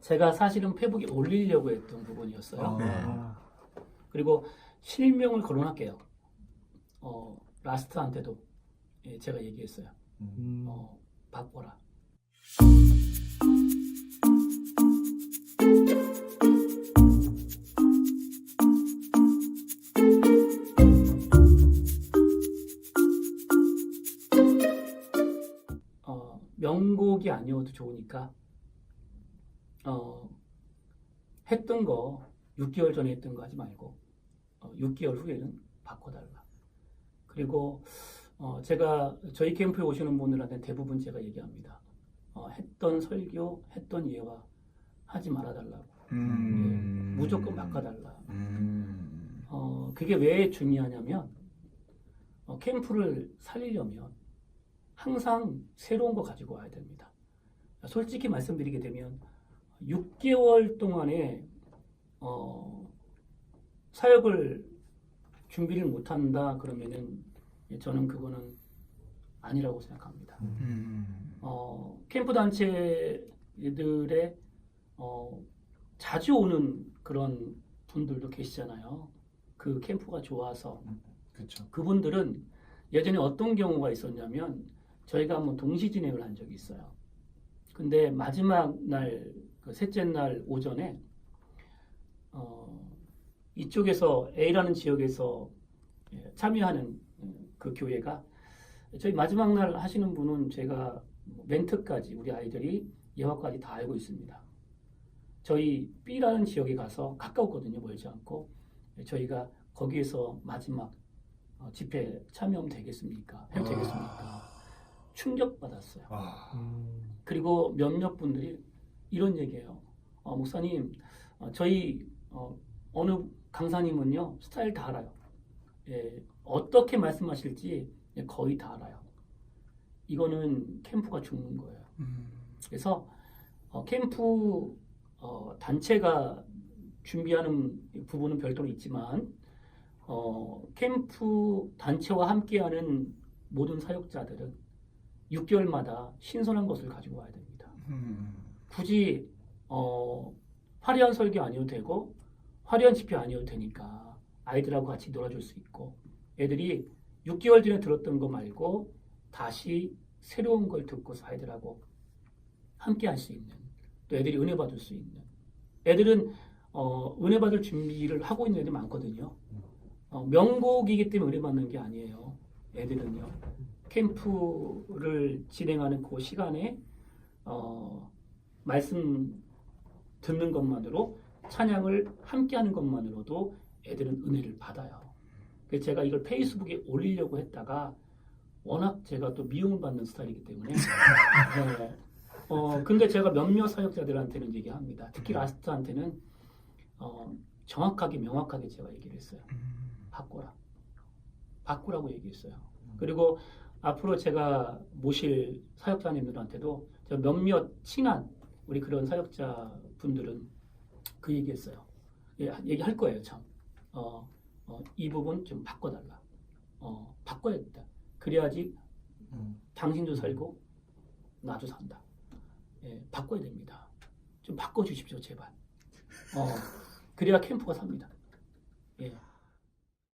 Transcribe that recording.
제가 사실은 페북에 올리려고 했던 부분이었어요. 아. 네. 그리고 실명을 거론할게요. 어, 라스트한테도 예, 제가 얘기했어요. 음. 어, 바꿔라. 어, 명곡이 아니어도 좋으니까 어, 했던 거 6개월 전에 했던 거 하지 말고 어, 6개월 후에는 바꿔달라. 그리고 어, 제가 저희 캠프에 오시는 분들한테 대부분 제가 얘기합니다. 어, 했던 설교, 했던 예화 하지 말아달라고. 음. 예, 무조건 바꿔달라. 음. 어, 그게 왜 중요하냐면 어, 캠프를 살리려면 항상 새로운 거 가지고 와야 됩니다. 솔직히 말씀드리게 되면 6개월 동안에 어, 사역을 준비를 못한다 그러면은 저는 그거는 아니라고 생각합니다. 음. 어, 캠프 단체들의 어, 자주 오는 그런 분들도 계시잖아요. 그 캠프가 좋아서 그렇죠. 그분들은 예전에 어떤 경우가 있었냐면 저희가 한번 동시 진행을 한 적이 있어요. 근데 마지막 날, 그 셋째 날 오전에 어, 이쪽에서 A라는 지역에서 예, 참여하는 음, 그 교회가 저희 마지막 날 하시는 분은 제가 멘트까지 우리 아이들이 예화까지 다 알고 있습니다. 저희 B라는 지역에 가서 가까웠거든요, 멀지 않고 저희가 거기에서 마지막 어, 집회 참여하면 되겠습니까? 해도 아. 되겠습니까? 충격받았어요. 아. 음. 그리고 몇몇 분들이 이런 얘기해요. 어, 목사님, 어, 저희 어, 어느 강사님은요 스타일 다 알아요. 예, 어떻게 말씀하실지 예, 거의 다 알아요. 이거는 캠프가 죽는 거예요. 음. 그래서 어, 캠프 어, 단체가 준비하는 부분은 별도로 있지만 어, 캠프 단체와 함께하는 모든 사역자들은 6개월마다 신선한 것을 가지고 와야 됩니다. 음. 굳이 어, 화려한 설교 아니어도 되고 화려한 집회 아니어도 되니까 아이들하고 같이 놀아줄 수 있고 애들이 6개월 전에 들었던 거 말고 다시 새로운 걸 듣고서 아이들하고 함께 할 수 있는 또 애들이 은혜 받을 수 있는 애들은 어, 은혜 받을 준비를 하고 있는 애들 많거든요. 어, 명곡이기 때문에 은혜 받는 게 아니에요. 애들은요. 캠프를 진행하는 그 시간에 어, 말씀 듣는 것만으로 찬양을 함께 하는 것만으로도 애들은 은혜를 받아요. 제가 이걸 페이스북에 올리려고 했다가 워낙 제가 또 미움을 받는 스타일이기 때문에 네. 어 근데 제가 몇몇 사역자들한테는 얘기합니다. 특히 라스트한테는 어, 정확하게 명확하게 제가 얘기를 했어요. 바꾸라. 바꾸라고 얘기했어요. 그리고 앞으로 제가 모실 사역자님들한테도 제가 몇몇 친한 우리 그런 사역자 분들은 그 얘기했어요. 예, 얘기할 거예요, 참. 어, 어, 이 부분 좀 바꿔달라. 어, 바꿔야겠다. 그래야지 음. 당신도 살고 나도 산다. 예, 바꿔야 됩니다. 좀 바꿔 주십시오, 제발. 어, 그래야 캠프가 삽니다. 예.